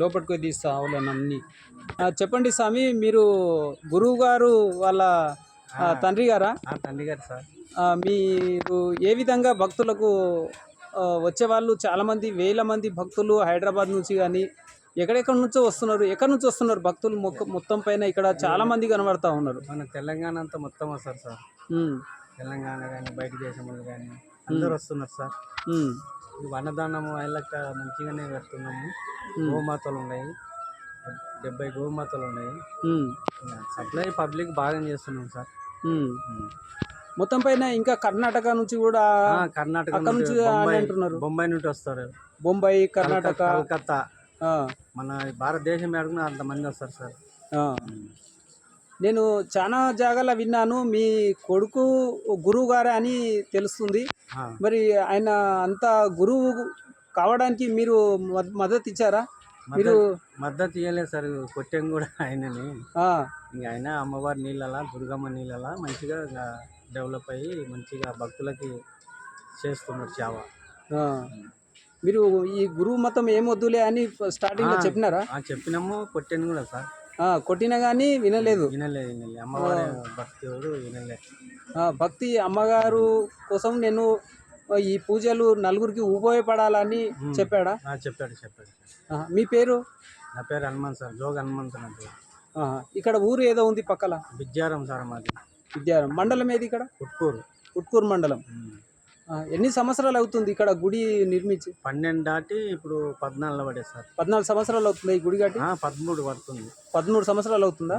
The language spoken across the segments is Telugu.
లోపలికి తీస్తా ఆవులను అన్ని. చెప్పండి స్వామి మీరు గురువు గారు వాళ్ళ తండ్రి గారా? తండ్రి గారు సార్. మీరు ఏ విధంగా భక్తులకు వచ్చేవాళ్ళు చాలామంది వేల మంది భక్తులు హైదరాబాద్ నుంచి కానీ ఎక్కడెక్కడ నుంచో వస్తున్నారు ఎక్కడి నుంచి వస్తున్నారు భక్తులు మొత్తం పైన ఇక్కడ చాలా మంది కనబడతా ఉన్నారు? మన తెలంగాణ అంతా మొత్తం వస్తారు సార్? తెలంగాణ కానీ బయట దేశం వాళ్ళు కానీ అందరూ వస్తున్నారు సార్. అన్నదానము అయ్యాక మంచిగానే పెడుతున్నాము గోమాతలు ఉన్నాయి. డెబ్బై గోమాతలు ఉన్నాయి. సప్లై పబ్లిక్ బాగా చేస్తున్నాం సార్. మొత్తం పైన ఇంకా కర్ణాటక నుంచి కూడా కర్ణాటక నుంచి అంటున్నారు. బొంబాయి నుండి వస్తారు. బొంబాయి కర్ణాటక. కలకత్తా. మన భారతదేశం ఎడుగున అంతమంది వస్తారు సార్. నేను చాలా జాగాలో విన్నాను. మీ కొడుకు గురువు గారే అని తెలుస్తుంది. మరి ఆయన అంత గురువు కావడానికి మీరు మద్- మద్దతు ఇచ్చారా? మీరు మద్దతు ఇవ్వలేదు సార్. కొట్టాం కూడా ఆయనని. ఇంక ఆయన అమ్మవారి నీళ్ళలా దుర్గమ్మ నీళ్ళలా మంచిగా ఇంకా డెవలప్ అయ్యి మంచిగా భక్తులకి చేస్తున్నారు చావ. ఆ. మీరు ఈ గురువు మతం ఏం వద్దులే అని స్టార్టింగ్. చెప్పినారా? చెప్పినాము కొట్టాను కూడా సార్. కొట్టినా కానీ వినలేదు. వినలే వినలే అమ్మవారి భక్తి ఎవరు వినలే ఆ, భక్తి అమ్మగారు కోసం నేను ఈ పూజలు నలుగురికి ఉపయోగపడాలని చెప్పాడా? చెప్పాడు చెప్పాడు. మీ పేరు? నా పేరు హనుమంత్ సార్ జోగ్ హనుమంత్ నా పేరు. ఆ, ఇక్కడ ఊరు ఏదో ఉంది పక్కల? విద్యారం సార్ మాది. విద్యారం. మండలం ఏది ఇక్కడ? పుట్కూరు ఉట్కూరు మండలం. ఎన్ని సంవత్సరాలు అవుతుంది ఇక్కడ గుడి నిర్మించి? పన్నెండు దాటి ఇప్పుడు పద్నాలుగులో పడే సార్. పద్నాలుగు సంవత్సరాలు అవుతుంది ఈ గుడి కట్టి ఆ, పదమూడు పడుతుంది. పదమూడు సంవత్సరాలు అవుతుందా?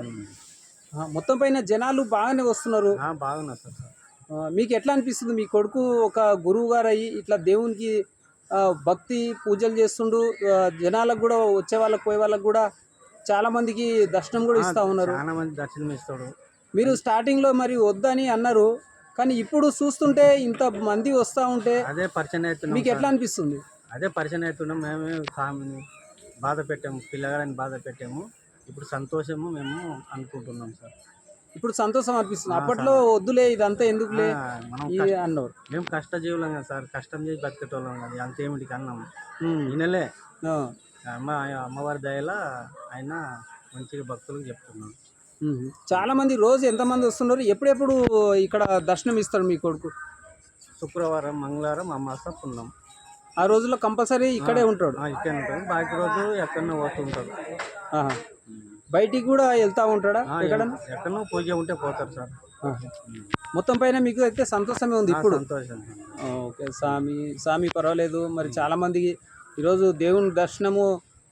మొత్తం పైన జనాలు బాగానే వస్తున్నారు. ఆ, బాగున్నా సార్. మీకు ఎట్లా అనిపిస్తుంది? మీ కొడుకు ఒక గురువు గారు అయ్యి ఇట్లా దేవునికి భక్తి పూజలు చేస్తుండు. జనాలకు కూడా వచ్చే వాళ్ళకి పోయే వాళ్ళకి కూడా చాలా మందికి దర్శనం కూడా ఇస్తా ఉన్నారు. చాలా మంది దర్శనం ఇస్తాడు. మీరు స్టార్టింగ్లో మరి వద్దని అన్నారు. కానీ ఇప్పుడు చూస్తుంటే ఇంత మంది వస్తా ఉంటే అదే పరిచయం అవుతున్నాం మీకు ఎట్లా అనిపిస్తుంది? అదే పరిచయం అవుతున్నాం. మేమే స్వామిని బాధ పెట్టాము పిల్లగాడని బాధ పెట్టాము. ఇప్పుడు సంతోషము మేము అనుకుంటున్నాం సార్. ఇప్పుడు సంతోషం అనిపిస్తుంది. అప్పట్లో వద్దులే ఇదంతా ఎందుకులే? అన్నారు. మేము కష్టజీవులం కదా సార్. కష్టం చేసి బతికేటోళ్ళం కదా. అంతేమిటి కన్నాం ఉమ్. వినలే. అమ్మ అమ్మవారి దయలా ఆయన మంచిగా భక్తులకు చెప్తున్నాం ఉమ్. చాలా మంది రోజు ఎంతమంది వస్తున్నారు? ఎప్పుడెప్పుడు ఇక్కడ దర్శనం ఇస్తారు మీ కొడుకు? శుక్రవారం మంగళవారం అమాస పున్నాం ఆ రోజుల్లో కంపల్సరీ ఇక్కడే ఉంటాడు? ఇక్కడ ఉంటుంది బాకీ రోజు ఎక్కడో పోతుంటారు ఆహా. బయటికి కూడా వెళ్తా ఉంటాడా ఎక్కడ ఎక్కడో పూజ ఉంటే పోతారు సార్. మొత్తం పైన మీకు అయితే సంతోషమే ఉంది ఇప్పుడు? సంతోషం. ఓకే స్వామి స్వామి పర్వాలేదు. మరి చాలా మందికి ఈరోజు దేవుని దర్శనము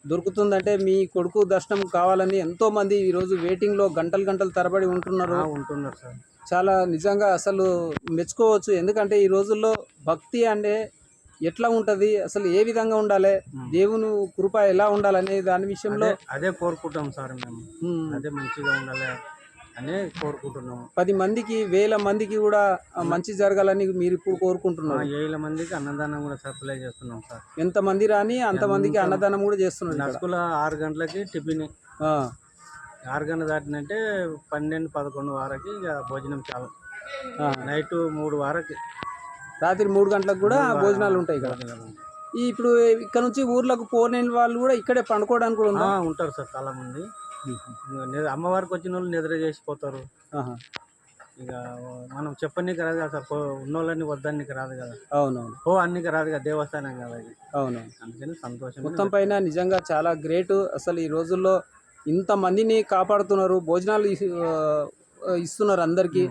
దొరుకుతుందంటే మీ కొడుకు దర్శనం కావాలని ఎంతో మంది ఈరోజు వెయిటింగ్లో గంటలు గంటలు తరబడి ఉంటున్నారు. ఉంటున్నారు సార్. చాలా నిజంగా అసలు మెచ్చుకోవచ్చు. ఎందుకంటే ఈ రోజుల్లో భక్తి అంటే ఎట్లా ఉంటుంది? అసలు ఏ విధంగా ఉండాలి? దేవుని కృప ఎలా ఉండాలనే దాని విషయంలో అదే కోరుకుంటాం సార్ మేము. అదే మంచిగా ఉండాలి. అనే కోరుకుంటున్నాము పది మందికి వేల మందికి కూడా మంచి జరగాలని మీరు ఇప్పుడు కోరుకుంటున్నారు. ఏళ్ళ మందికి అన్నదానం కూడా సప్లై చేస్తున్నాం సార్. ఎంత మంది రాని అంత మందికి అన్నదానం కూడా చేస్తున్నారు ఇక్కడ. నసుకుల ఆరు గంటలకి టిఫిన్. ఆరు గంటలు దాటినంటే పన్నెండు పదకొండు వారకి ఇక భోజనం చాలు. నైట్ మూడు వారకి. రాత్రి మూడు గంటలకు కూడా భోజనాలు ఉంటాయి. ఈ ఇప్పుడు ఇక్కడ నుంచి ఊర్లకు పోలేని వాళ్ళు కూడా ఇక్కడే పండుకోవడానికి కూడా ఉంటారు సార్ చాలా మంది. అమ్మవారికి వచ్చిన వాళ్ళు నిద్ర చేసిపోతారు. ఇక మనం చెప్పనీకి రాదు కదా సార్ పో ఉన్నోళ్ళని వద్దనికి రాదు కదా. అవునవును. ఓ అన్నికి రాదు కదా దేవస్థానం కదా ఇది. అవునవును. అందుకని సంతోషం మొత్తం పైన నిజంగా చాలా గ్రేట్. అసలు ఈ రోజుల్లో ఇంత మందిని కాపాడుతున్నారు భోజనాలు ఇస్తున్నారు అందరికీ.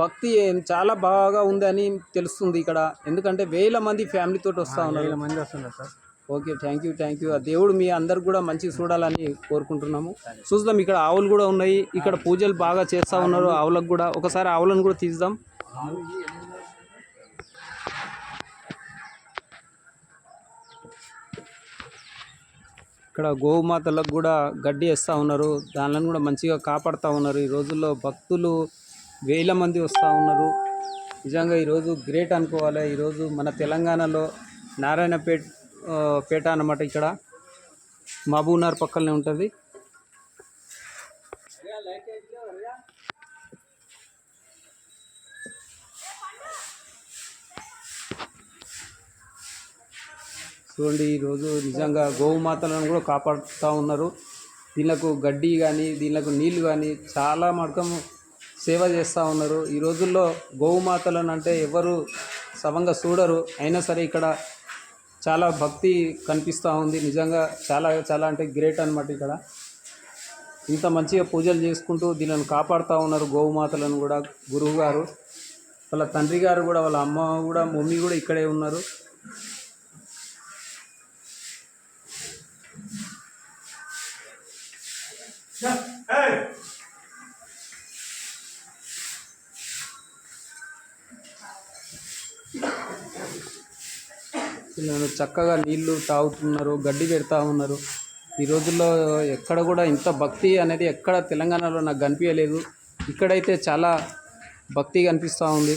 భక్తి చాలా బాగా ఉంది అని తెలుస్తుంది ఇక్కడ. ఎందుకంటే వేల మంది ఫ్యామిలీ తోటి వస్తా ఉన్నారు. వేల మంది వస్తున్నారు sir. Okay thank you thank you ఆ దేవుడు మీ అందరికి కూడా మంచిగా చూడాలని కోరుకుంటున్నాము. చూద్దాం ఇక్కడ ఆవులు కూడా ఉన్నాయి. ఇక్కడ పూజలు బాగా చేస్తా ఉన్నారు ఆవులకు కూడా. ఒకసారి ఆవులను కూడా తీద్దాం. ఇక్కడ గోమాతలకు కూడా గడ్డి వేస్తూ ఉన్నారు. దానిలను కూడా మంచిగా కాపాడుతూ ఉన్నారు. ఈ రోజుల్లో భక్తులు వేల మంది వస్తూ ఉన్నారు. నిజంగా ఈరోజు గ్రేట్ అనుకోవాలి. ఈరోజు మన తెలంగాణలో నారాయణపేట్ పేట అనమాట ఇక్కడ. మహబూబ్నగర్ పక్కనే ఉంటుంది. చూడండి ఈరోజు నిజంగా గోవుమాతలను కూడా కాపాడుతూ ఉన్నారు. దీనికి గడ్డి కానీ దీనికి నీళ్ళు కానీ చాలా మార్గం సేవ చేస్తూ ఉన్నారు. ఈ రోజుల్లో గోవుమాతలను అంటే ఎవరు సమంగా చూడరు. అయినా సరే ఇక్కడ చాలా భక్తి కనిపిస్తూ ఉంది. నిజంగా చాలా చాలా అంటే గ్రేట్ అనమాట ఇక్కడ. ఇంత మంచిగా పూజలు చేసుకుంటూ దీనిని కాపాడుతూ ఉన్నారు గోమాతలను కూడా గురువు గారు వాళ్ళ తండ్రి గారు కూడా వాళ్ళ అమ్మ కూడా మమ్మీ కూడా ఇక్కడే ఉన్నారు. వీళ్ళను చక్కగా నీళ్ళు తాగుతున్నారు గడ్డి పెడతా ఉన్నారు. ఈ రోజుల్లో ఎక్కడ కూడా ఇంత భక్తి అనేది ఎక్కడ తెలంగాణలో నాకు కనిపించలేదు. ఇక్కడైతే చాలా భక్తి కనిపిస్తూ ఉంది.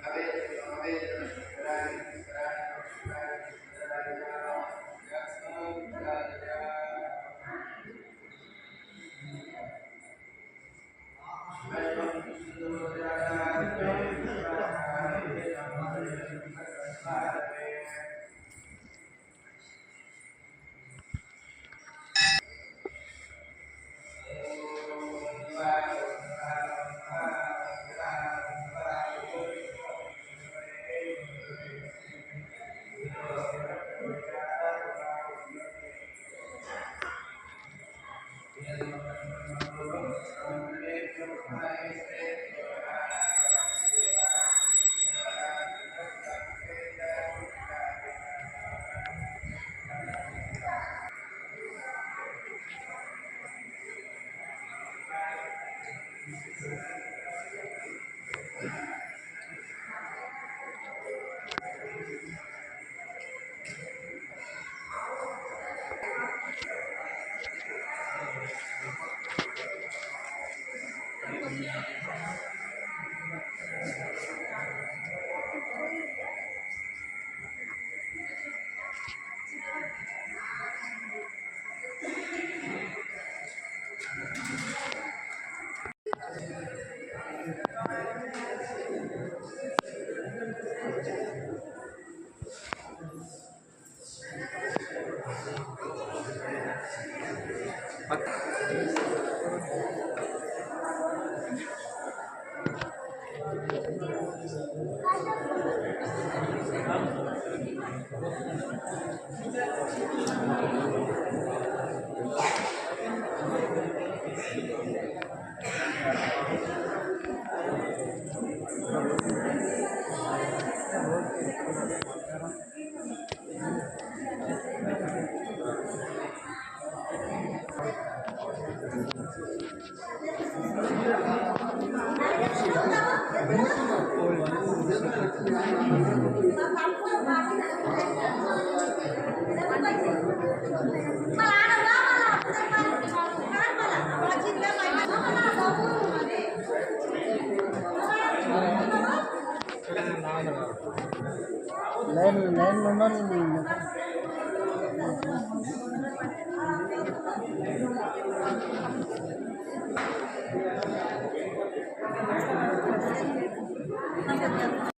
Bacana. lên lên lên lên. Thank you.